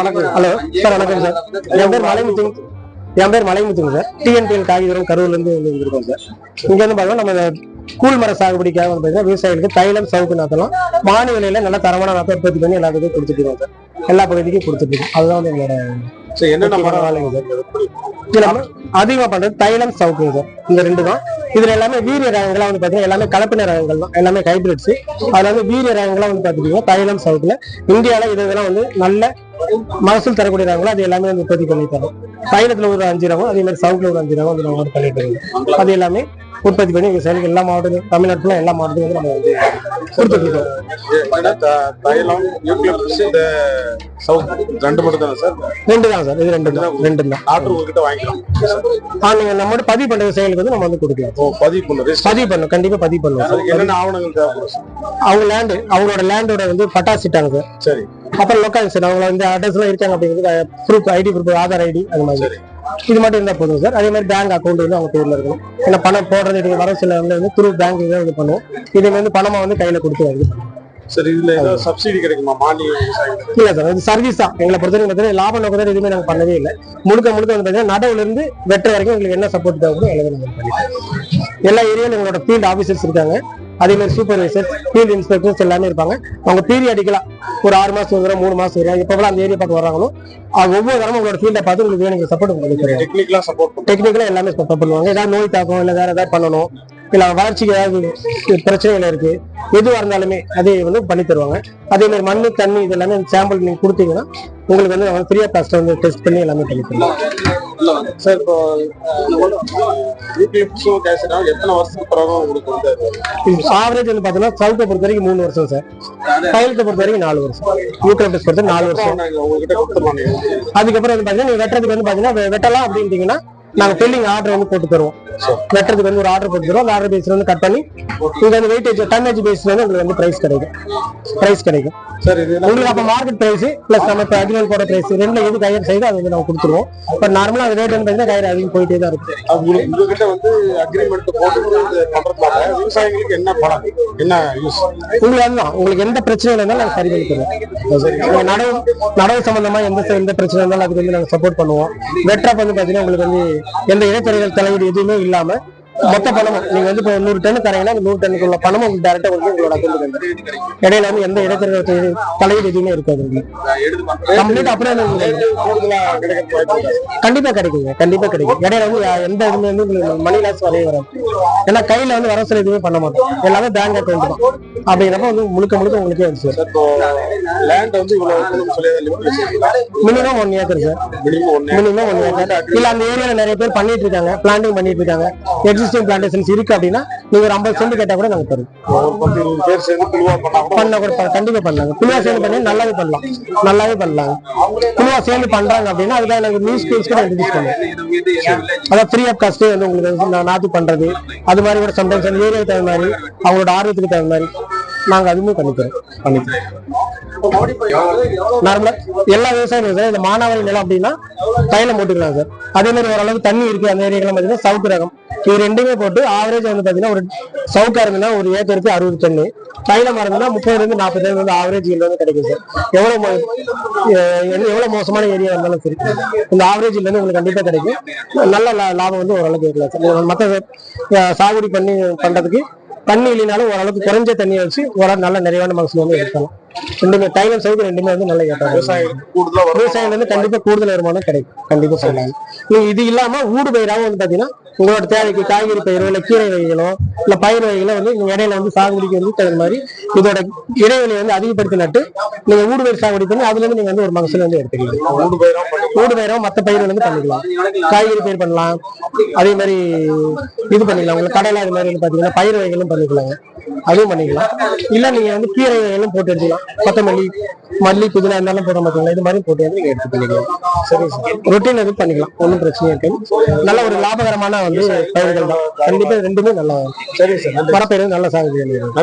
வணக்கம் hello sir வணக்கம் sir. என் பேர் மலைமுத்து. என் பேர் மலைமுத்துங்க சார். டிஎன்பிஎல் காகிதரம் கரூர்ல இருந்து வந்து வந்திருக்கோம் சார். இங்க வந்து பார்த்தீங்கன்னா நம்ம கூழ்மர கூழ் மர சாகுபடிக்காக வந்து பார்த்தீங்கன்னா விவசாயிகளுக்கு தைலம் சவுக்கு நாத்தலாம். மானிய விலையில நல்ல தரமான நாத்த உற்பத்தி பண்ணி எல்லாத்துக்கும் கொடுத்துட்டு சார். எல்லா பகுதிக்கும் கொடுத்துட்டு அதுதான் வந்து எங்களோட என்னென்ன சார்? பண்றது தைலம் சவுக்குங்க சார். இந்த ரெண்டு தான். இதுல எல்லாமே வீரிய ரகங்கள்லாம் வந்து பாத்தீங்கன்னா எல்லாமே கலப்பின ரகங்கள் தான். எல்லாமே ஹைபிரிட்ஸ் அதுல வந்து வீரிய ரகங்கள்லாம் வந்து பாத்தீங்கன்னா தைலம் சவுக்குல. இந்தியால இது இதெல்லாம் வந்து நல்ல மகசூல் தரக்கூடிய ரகங்கள் அது எல்லாமே வந்து உற்பத்தி பண்ணி தரோம். தைலத்துல ஒரு அஞ்சு ரகம் அதே மாதிரி சவுக்குல ஒரு அஞ்சு ரகம் வந்து நம்ம பண்ணிட்டு இருக்கோம். அது எல்லாமே உற்பத்தி பண்ணி விவசாயிகள் எல்லா மாவட்டத்திலும் தமிழ்நாட்டுல எல்லா மாவட்டத்திலும் வந்து நம்ம வந்து த- தைலம் யூக்லிப்டஸ் இந்த சவுத் ரெண்டு மட்டும் தானே சார்? ரெண்டு தான் சார். இது ரெண்டு தான். ரெண்டு தான். ஆர்டர் உங்ககிட்ட வாங்கிக்கலாம். ஆ, நீங்க நம்மளோட பதிவு பண்ற விவசாயிகளுக்கு வந்து நம்ம வந்து கொடுக்கலாம். ஓ பதிவு பண்ணு ரெஜிஸ்டர் பதிவு பண்ணும் கண்டிப்பா பதிவு பண்ணுவோம் அதுக்கு என்னென்ன ஆவணங்கள் தேவைப்படும்? அவங்க லேண்டு அவங்களோட லேண்டோட வந்து பட்டாசிட்டாங்க சார் சரி. அப்புறம் லொக்காலிட்டி சார் அவங்க இந்த அட்ரஸ் எல்லாம் இருக்காங்க அப்படிங்கிறது proof ID proof Aadhaar ID அது மாதிரி. சரி. இது மட்டும் இருந்தா போதும் சார். அதே மாதிரி பேங்க் அக்கௌண்ட் வந்து அவங்க பேர்ல இருக்கும் ஏன்னா பணம் போடுறது நீங்க வர சில வந்து த்ரூ பேங்க் இது பண்ணுவோம். இது வந்து பணமா வந்து கையில கொடுத்து வாங்கி சரி இதுல ஏதாவது சப்சிடி கிடைக்குமா? மானிய விவசாயிகளுக்கு இல்ல சார் இது சர்வீஸ் தான். எங்களை பொறுத்தவரைக்கும் பார்த்தீங்கன்னா லாப நோக்கத்தில் எதுவுமே நாங்க பண்ணவே இல்லை. முழுக்க முழுக்க வந்து பார்த்தீங்கன்னா நடவுல இருந்து வெட்டுற வரைக்கும் உங்களுக்கு என்ன சப்போர்ட் தேவைப்படும் எல்லாமே எல்லா ஏரியாலும் எங்களோட ஃபீல்ட் ஆஃபீஸர்ஸ் இருக்காங்க. அதே மாதிரி சூப்பர்வைசர் ஃபீல்ட் இன்ஸ்பெக்டர்ஸ் எல்லாமே இருப்பாங்க. அவங்க பீரியடிக்கலா ஒரு ஆறு மாசம் ஒரு மூணு மாசம் வரும் எப்போ அந்த ஏரியா பார்த்து வராங்களோ அது ஒவ்வொரு தரமும் உங்களோட ஃபீல்டை பார்த்து உங்களுக்கு வேணுங்க சப்போர்ட் பண்ணி தருவாங்க டெக்னிக்கலா சப்போர்ட் பண்ணும் டெக்னிக்கலா எல்லாமே சப்போர்ட் பண்ணுவாங்க. ஏதாவது நோய் தாக்கம் இல்ல வேற ஏதாவது பண்ணணும் இல்ல வளர்ச்சிக்கு ஏதாவது பிரச்சனைகள் இருக்கு எதுவா இருந்தாலுமே அதே வந்து பண்ணி தருவாங்க. அதே மாதிரி மண்ணு தண்ணி இது எல்லாமே சாம்பிள் நீங்க கொடுத்தீங்கன்னா உங்களுக்கு வந்து அவங்க ஃப்ரீயா காஸ்ட் வந்து டெஸ்ட் பண்ணி எல்லாமே பண்ணி தருவாங்க. சார் இப்போ எத்தனை வருஷத்துக்கு பிறகு உங்களுக்கு வந்து? ஆவரேஜ் வந்து பாத்தீங்கன்னா சவுத்தை பொறுத்த வரைக்கும் மூணு வருஷம் சார். தைலத்தை பொறுத்த வரைக்கும் நாலு வருஷம். யூக்கலிப்டஸ் பொறுத்த நாலு வருஷம். அதுக்கப்புறம் வந்து பாத்தீங்கன்னா நீங்க வெட்டுறதுக்கு வந்து பாத்தீங்கன்னா வெ- வெட்டலாம் அப்படின்ட்டீங்கன்னா நாங்க ஃபில்லிங் ஆர்டர் வந்து போட்டு தருவோம். வெட்டுறதுக்கு வந்து ஒரு ஆர்டர் போட்டு தருவோம். அந்த ஆர்டர் பேஸ்ல வந்து கட் பண்ணி இங்க வந்து வெயிட்டேஜ் டன்னேஜ் பேஸ்ல வந்து உங்களுக்கு வந்து பிரைஸ் கிடைக்கும். பிரைஸ் கிடைக்கும். சார் இது உங்களுக்கு அப்ப மார்க்கெட் பிரைஸ் பிளஸ் நம்ம இப்போ அக்ரிமெண்ட் போட பிரைஸ் ரெண்டுல எது கயிறு செய்தோ அது வந்து நம்ம கொடுத்துருவோம். பட் நார்மலா அது ரேட் வந்து கயிறு அதிகம் போயிட்டே தான் உங்களுக்கு உங்ககிட்ட வந்து அக்ரிமெண்ட் போட்டு இது பண்றதுனால விவசாயிகளுக்கு என்ன பலன்? என்ன யூஸ் உங்களுக்கு அதுதான். உங்களுக்கு எந்த பிரச்சனை இருந்தாலும் நாங்க சரி பண்ணி தருவோம். நடவு நடவு சம்பந்தமா எந்த எந்த பிரச்சனை இருந்தாலும் அதுக்கு வந்து நாங்க சப்போர்ட் பண்ணுவோம். வெட்ரப் வந்து பாத்தீங்கன்னா உங்களுக்கு வந்து எந்த இடைத்தரகர்கள் தலையீடு எதுவுமே இல்லாம மொத்த பணமும் நீங்க வந்து இப்போ நூறு டன் தரீங்கன்னா நூறு டன்னுக்கு உள்ள பணமும் உங்களுக்கு டேரக்டா வந்து உங்களோட அக்கௌண்ட் வந்துடும் இடையில வந்து எந்த இடைத்தரகர் தலையீடு- எதுவுமே இருக்காது கம்ப்ளீட் அப்படியே வந்து? கண்டிப்பா கிடைக்குங்க கண்டிப்பா கிடைக்கும். இடையில வந்து எந்த இதுவுமே வந்து உங்களுக்கு மணி லாஸ் வரவே வராது. ஏன்னா கையில வந்து வர சில எதுவுமே பண்ண மாட்டோம். எல்லாமே பேங்க் அக்கௌண்ட் தான். அப்படிங்கிறப்ப வந்து முழுக்க முழுக்க உங்களுக்கே வந்து சார் லேண்ட் வந்து minimum one acre sir minimum one acre இல்ல அந்த ஏரியால நிறைய பேர் பண்ணிட்டு இருக்காங்க. பிளான்டிங் பண்ணிட்டு இருக்காங்க. எக்ஸிஸ்டிங் பிளான்டேஷன்ஸ் இருக்கு அப்படின்னா நீங்க ஒரு ஐம்பது சென்ட் கேட்டா கூட நாங்க பண்ணா கூட கண்டிப்பா பண்ணலாங்க குழுவா சேர்ந்து பண்ணி நல்லாவே பண்ணலாம். நல்லாவே பண்ணலாம். குழுவா சேர்ந்து பண்றாங்க அப்படின்னா அதுக்காக நாங்க நியூஸ் ஸ்கூல்ஸ் கூட இன்ட்ரடியூஸ் பண்ணுவோம் அதான் ஃப்ரீ ஆஃப் காஸ்ட் வந்து உங்களுக்கு நாத்து பண்றது. அது மாதிரி கூட சம்டைம்ஸ் அந்த ஏரியாவுக்கு தகுந்த மாதிரி அவங்களோட ஆர்வத்துக்கு தகுந்த மாதிரி நாங்க அதுவுமே பண்ணிக்கிறோம். பண்ணிக்கிறோம். நார்மலா எல்லா விவசாயம் சார் இந்த மானாவாரி நிலம் அப்படின்னா தைலம் போட்டுக்கலாம் சார். அதே மாதிரி ஓரளவுக்கு தண்ணி இருக்கு அந்த ஏரியாக்கெல்லாம் பார்த்தீங்கன்னா சவுக்கு ரகம். இது ரெண்டுமே போட்டு ஆவரேஜ் வந்து பார்த்தீங்கன்னா ஒரு சவுக்கா இருந்ததுன்னா ஒரு ஏக்கருக்கு அறுபது டன்னு தைலம் இருந்ததுன்னா முப்பதுல இருந்து நாற்பது டன் வந்து ஆவரேஜ் வந்து கிடைக்கும் சார் எவ்வளவு மோ- எவ்வளவு மோசமான ஏரியா இருந்தாலும் சரி இந்த ஆவரேஜ் இருந்து உங்களுக்கு கண்டிப்பா கிடைக்கும். நல்ல லா- லாபம் வந்து ஓரளவுக்கு இருக்கலாம் சார் மற்ற சாகுபடி பண்ணி பண்றதுக்கு தண்ணி இல்லைனாலும் ஓரளவுக்கு குறைஞ்ச தண்ணியை வச்சு ஓரளவு நல்ல நிறைவான மகசூல் வந்து எடுக்கலாம். ரெண்டுமே தைலம் சவுக்கு ரெண்டுமே வந்து நல்ல கூடுதலா வரும் விவசாயம் வந்து கண்டிப்பா கூடுதல் வருமானம் கிடைக்கும். கண்டிப்பா சொல்லலாம். நீங்க இது இல்லாம ஊடு பயிராகவும் வந்து பாத்தீங்கன்னா உங்களோட தேவைக்கு காய்கறி பயிரோ இல்ல கீரை வகைகளோ இல்ல பயிர் வகைகளோ வந்து நீங்க இடையில வந்து சாகுபடிக்கு வந்து தகுந்த மாதிரி இதோட இடைவெளி வந்து அதிகப்படுத்தி நட்டு நீங்க ஊடு பயிர் சாகுபடி பண்ணி அதுல இருந்து நீங்க வந்து ஒரு மகசூல் வந்து எடுத்துக்கலாம். ஊடு பயிரோ மத்த பயிர் வந்து பண்ணிக்கலாம். காய்கறி பயிர் பண்ணலாம். அதே மாதிரி இது பண்ணிக்கலாம். உங்களுக்கு கடலை அது மாதிரி வந்து பாத்தீங்கன்னா பயிர் வகைகளும் பண்ணிக்கலாங்க அதுவும் பண்ணிக்கலாம். இல்ல நீங்க வந்து கீரை வகைகளும் போட்டு எடுத்துக்கலாம். கொத்தமல்லி மல்லி புதினா இருந்தாலும் போட மாட்டீங்களா இது மாதிரி போட்டு வந்து நீங்க எடுத்து பண்ணிக்கலாம். சரி சார். ரொட்டீன் எதுவும் பண்ணிக்கலாம். ஒன்றும் பிரச்சனை இருக்காது. நல்ல ஒரு லாபகரமான வந்து பயிர்கள் தான் கண்டிப்பா ரெண்டுமே நல்லா சரி சார். மரப்பயிர் நல்ல சாகுபடி பண்ணிக்கலாம்